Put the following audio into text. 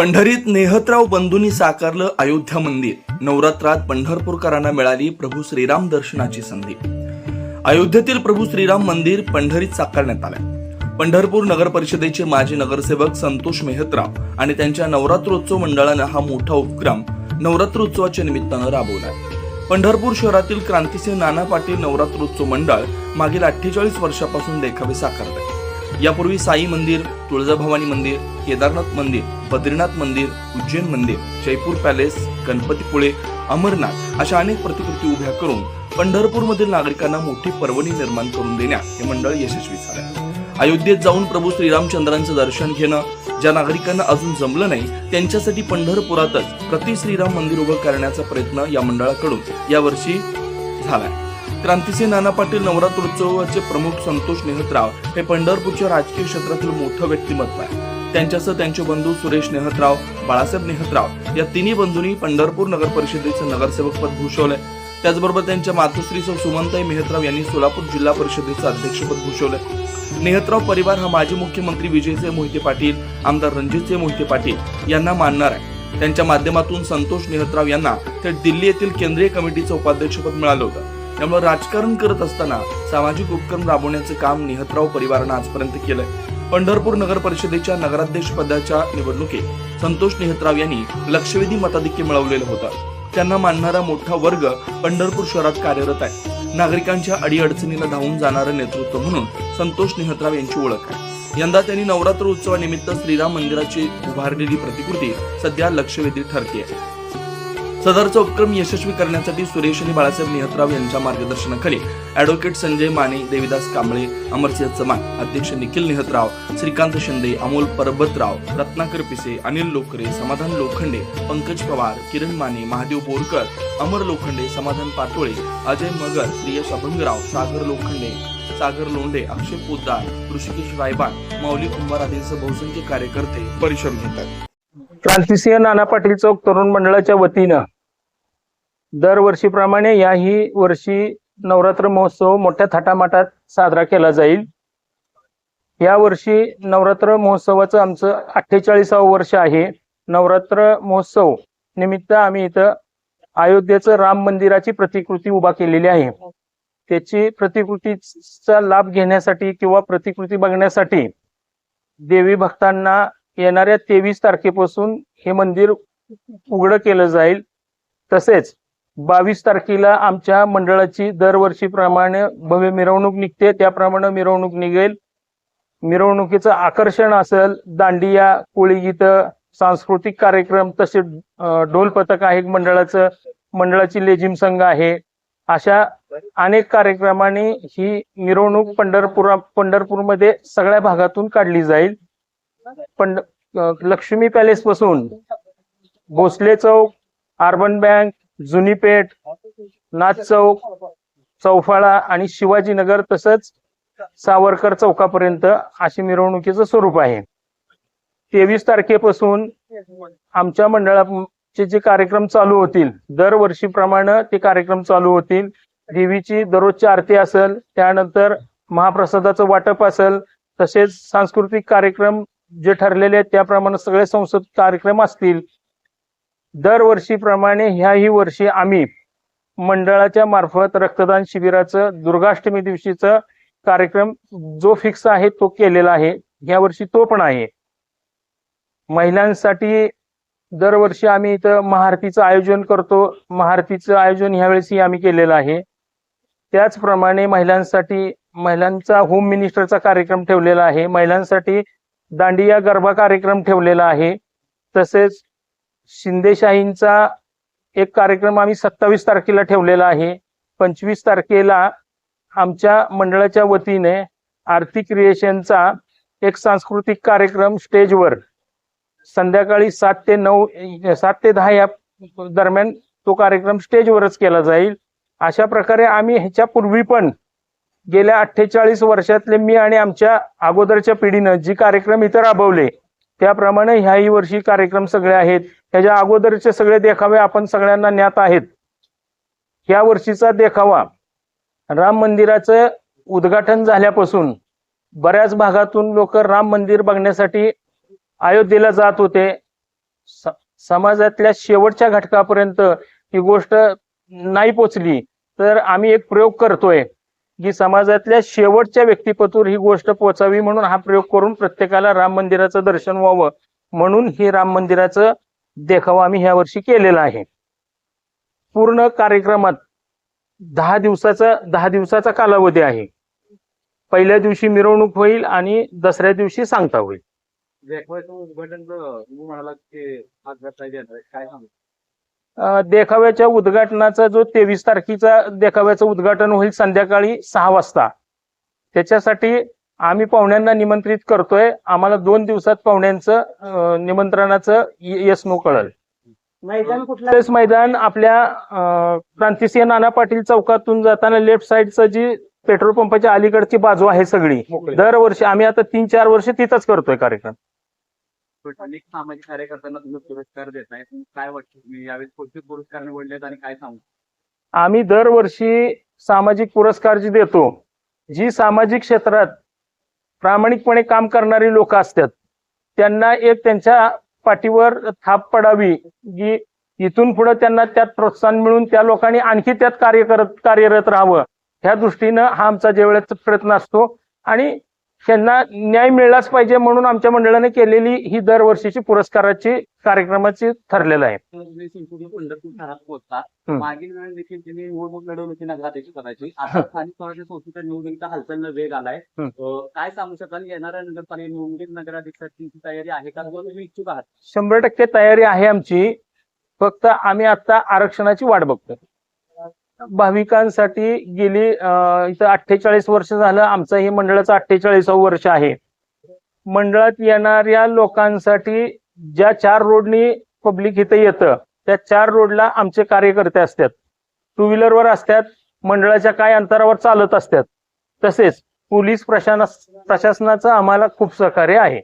पंढरीत नेहतराव बंधूंनी साकारलं अयोध्या मंदिर. नवरात्रात पंढरपूरकरांना मिळाली प्रभू श्रीराम दर्शनाची संधी. अयोध्येतील प्रभू श्रीराम मंदिर पंढरीत साकारण्यात आलंय पंढरपूर नगर परिषदेचे माजी नगरसेवक संतोष मेहतराव आणि त्यांच्या नवरात्रोत्सव मंडळानं हा मोठा उपक्रम नवरात्रोत्सवाच्या निमित्तानं राबवलाय पंढरपूर शहरातील क्रांतिसिंह नाना पाटील नवरात्रोत्सव मंडळ मागील अठ्ठेचाळीस वर्षापासून देखावे साकारत आहे. यापूर्वी साई मंदिर तुळजाभवानी मंदिर केदारनाथ मंदिर बद्रीनाथ मंदिर उज्जैन मंदिर जयपूर पॅलेस गणपतीपुळे अमरनाथ अशा अनेक प्रतिकृती उभ्या करून पंढरपूरमधील नागरिकांना मोठी पर्वणी निर्माण करून देण्यात हे मंडळ यशस्वी झालं अयोध्येत जाऊन प्रभू श्रीरामचंद्रांचं दर्शन घेणं ज्या नागरिकांना अजून जमलं नाही त्यांच्यासाठी पंढरपुरातच प्रति श्रीराम मंदिर उभं करण्याचा प्रयत्न या मंडळाकडून यावर्षी झालाय. क्रांतिसिंह नाना पाटील नवरात्रोत्सवाचे प्रमुख संतोष नेहतराव हे पंढरपूरच्या राजकीय क्षेत्रातील मोठं व्यक्तिमत्व आहे. त्यांच्यासह त्यांचे बंधू सुरेश नेहतराव बाळासाहेब नेहतराव या तिन्ही बंधूंनी पंढरपूर नगर परिषदेचं नगरसेवक पद भूषवलंय त्याचबरोबर त्यांच्या मातोश्री सौ सुमनताई मेहतराव यांनी सोलापूर जिल्हा परिषदेचं अध्यक्षपद भूषवलंय नेहतराव परिवार हा माजी मुख्यमंत्री विजयसिंह मोहिते पाटील आमदार रणजितसिंह मोहिते पाटील यांना मानणार आहे. त्यांच्या माध्यमातून संतोष नेहतराव यांना थेट दिल्ली येथील केंद्रीय कमिटीचं उपाध्यक्षपद मिळालं होतं. त्यामुळे राजकारण करत असताना सामाजिक उपक्रम राबवण्याचं काम निहतराव परिवारानं आजपर्यंत केलंय. पंढरपूर नगर परिषदेच्या नगराध्यक्ष पदाच्या निवडणुकीत संतोष निहतराव यांनी लक्षवेधी मताधिक्य मिळवलेलं होतं. त्यांना मानणारा मोठा वर्ग पंढरपूर शहरात कार्यरत आहे. नागरिकांच्या अडीअडचणीला धावून जाणारं नेतृत्व म्हणून संतोष निहतराव यांची ओळख आहे. यंदा त्यांनी नवरात्र उत्सवानिमित्त श्रीराम मंदिराची उभारलेली प्रतिकृती सध्या लक्षवेधी ठरते सदरचा उपक्रम यशस्वी करण्यासाठी सुरेश आणि बाळासाहेब नेहतराव यांच्या मार्गदर्शनाखाली अॅडव्होकेट संजय माने देविदास कांबळे अमरसिंह चव्हाण अध्यक्ष निखिल नेहतराव श्रीकांत शिंदे अमोल परबतराव रत्नाकर पिसे अनिल लोकरे समाधान लोखंडे पंकज पवार किरण माने महादेव बोरकर अमर लोखंडे समाधान पाटोळे अजय मगर श्रीयश अभंगराव सागर लोखंडे सागर लोंढे अक्षय पोद्दार ऋषिकेश रायबान माऊली कुंभार आदींसह बहुसंख्य कार्यकर्ते परिश्रम घेतात. क्रांतिसिंह नाना पाटील चौक तरुण मंडळाच्या वतीनं दरवर्षीप्रमाणे याही वर्षी नवरात्र महोत्सव मोठ्या थाटामाटात साजरा केला जाईल. या वर्षी नवरात्र महोत्सवाचं आमचं अठ्ठेचाळीसावं वर्ष आहे. नवरात्र महोत्सव निमित्त आम्ही इथं अयोध्येचं राम मंदिराची प्रतिकृती उभा केलेली आहे. त्याची प्रतिकृतीचा लाभ घेण्यासाठी किंवा प्रतिकृती बघण्यासाठी देवी भक्तांना येणाऱ्या तेवीस तारखेपासून हे मंदिर उघडं केलं जाईल. तसेच बावीस तारखेला आमच्या मंडळाची दरवर्षीप्रमाणे भव्य मिरवणूक निघते. त्याप्रमाणे मिरवणूक निघेल. मिरवणुकीचं आकर्षण असेल. दांडिया कोळीगीत सांस्कृतिक कार्यक्रम तसे ढोल पथक आहे मंडळाचं. मंडळाची लेझिम संघ आहे. अशा अनेक कार्यक्रमाने ही मिरवणूक पंढरपुरा पंढरपूरमध्ये सगळ्या भागातून काढली जाईल. पण लक्ष्मी पॅलेस पासून भोसले चौक अर्बन बँक जुनी पेठ नाथ चौक चौफाळा आणि शिवाजीनगर तसंच सावरकर चौकापर्यंत अशी मिरवणुकीचं स्वरूप आहे. तेवीस तारखेपासून आमच्या मंडळाचे जे कार्यक्रम चालू होतील दरवर्षीप्रमाणे ते कार्यक्रम चालू होतील. देवीची दररोजची आरती असेल त्यानंतर महाप्रसादाचं वाटप असेल तसेच सांस्कृतिक कार्यक्रम जे ठरलेले आहेत त्याप्रमाणे सगळे संसद कार्यक्रम असतील. दरवर्षीप्रमाणे ह्याही वर्षी आम्ही मंडळाच्या मार्फत रक्तदान शिबिराचं दुर्गाष्टमी दिवशीचं कार्यक्रम जो फिक्स आहे तो केलेला आहे. ह्या वर्षी तो पण आहे. महिलांसाठी दरवर्षी आम्ही इथं महाआरतीचं आयोजन करतो. महाआरतीचं आयोजन ह्यावेळेसही आम्ही केलेलं आहे. त्याचप्रमाणे महिलांसाठी महिलांचा होम मिनिस्टरचा कार्यक्रम ठेवलेला आहे. महिलांसाठी दांडिया गरबा कार्यक्रम ठेवलेला आहे. तसेच शिंदेशाहींचा एक कार्यक्रम आम्ही सत्तावीस तारखेला ठेवलेला आहे. पंचवीस तारखेला आमच्या मंडळाच्या वतीने आरती क्रिएशनचा एक सांस्कृतिक कार्यक्रम स्टेजवर संध्याकाळी सात ते नऊ सात ते दहा या दरम्यान तो कार्यक्रम स्टेजवरच केला जाईल. अशा प्रकारे आम्ही ह्याच्या पूर्वी पण गेल्या अठ्ठेचाळीस वर्षातले मी आणि आमच्या अगोदरच्या पिढीनं जी कार्यक्रम इथं राबवले त्याप्रमाणे ह्याही वर्षी कार्यक्रम सगळे आहेत. ह्याच्या अगोदरचे सगळे देखावे आपण सगळ्यांना ज्ञात आहेत. या वर्षीचा देखावा राम मंदिराचं उद्घाटन झाल्यापासून बऱ्याच भागातून लोक राम मंदिर बघण्यासाठी अयोध्येला जात होते. स- समाजातल्या शेवटच्या घटकापर्यंत ही गोष्ट नाही पोचली. तर आम्ही एक प्रयोग करतोय. की समाजातल्या शेवटच्या व्यक्तीपतूर ही गोष्ट पोचावी म्हणून हा प्रयोग करून प्रत्येकाला राम मंदिराचं दर्शन व्हावं म्हणून ही राम मंदिराचं देखावा आम्ही ह्या वर्षी केलेला आहे. पूर्ण कार्यक्रमात दहा दिवसाचा दहा दिवसाचा कालावधी आहे. पहिल्या दिवशी मिरवणूक होईल आणि दसऱ्या दिवशी सांगता होईल. उद्घाटन देखाव्याच्या उद्घाटनाचा जो तेवीस तारखेचा देखाव्याचं उद्घाटन होईल संध्याकाळी सहा वाजता. त्याच्यासाठी आम्ही पाहुण्यांना निमंत्रित करतोय. आम्हाला दोन दिवसात पाहुण्यांचं निमंत्रणाचं येस नो कळल. मैदान कुठलं? तेच मैदान आपल्या क्रांतिसिंह नाना पाटील चौकातून जाताना लेफ्ट साईडचं जी पेट्रोल पंपाच्या अलीकडची बाजू आहे सगळी दरवर्षी आम्ही आता तीन चार वर्ष तिथंच करतोय कार्यक्रम. अनेक सामाजिक कार्यकर्त्यांना तुम्ही पुरस्कार देत नाही काय वाटतं? तुम्ही यावेळेस कोणते पुरस्कार निवडलेत आणि काय सांगू? आम्ही दरवर्षी सामाजिक पुरस्कार जी देतो जी सामाजिक क्षेत्रात प्रामाणिकपणे काम करणारी लोक असतात त्यांना एक त्यांच्या पाठीवर थाप पडावी की इथून पुढे त्यांना त्यात प्रोत्साहन मिळून त्या लोकांनी आणखी त्यात कार्य करत कार्यरत राहावं. ह्या दृष्टीनं हा आमचा ज्यावेळेस प्रयत्न असतो. आणि त्यांना न्याय मिळालाच पाहिजे म्हणून आमच्या मंडळाने केलेली ही दरवर्षीची पुरस्काराची कार्यक्रमाची ठरलेलं आहे. मागील वेळेस देखील त्यांनी निवडणूक लढवली होती नगराध्यक्ष पदाची. आता स्थानिक स्वराज्य संस्थेच्या निवडणुकीचा हालचालीला वेग आलाय. काय सांगू शकाल? येणाऱ्या नगरपालिका निवडणुकीत नगराध्यक्षाची तयारी आहे का? तुम्ही इच्छुक आहात? शंभर टक्के तयारी आहे आमची. फक्त आम्ही आता आरक्षणाची वाट बघतो भाविकांसाठी गेली इथं अठ्ठेचाळीस वर्ष झालं. आमचं हे मंडळाचं अठ्ठेचाळीसावं वर्ष आहे. मंडळात येणाऱ्या लोकांसाठी ज्या चार रोडनी पब्लिक इथं येतं त्या चार रोडला आमचे कार्यकर्ते असतात. टू व्हीलरवर असतात मंडळाच्या काय अंतरावर चालत असतात. तसेच पोलीस प्रशासनाचं आम्हाला खूप सहकार्य आहे.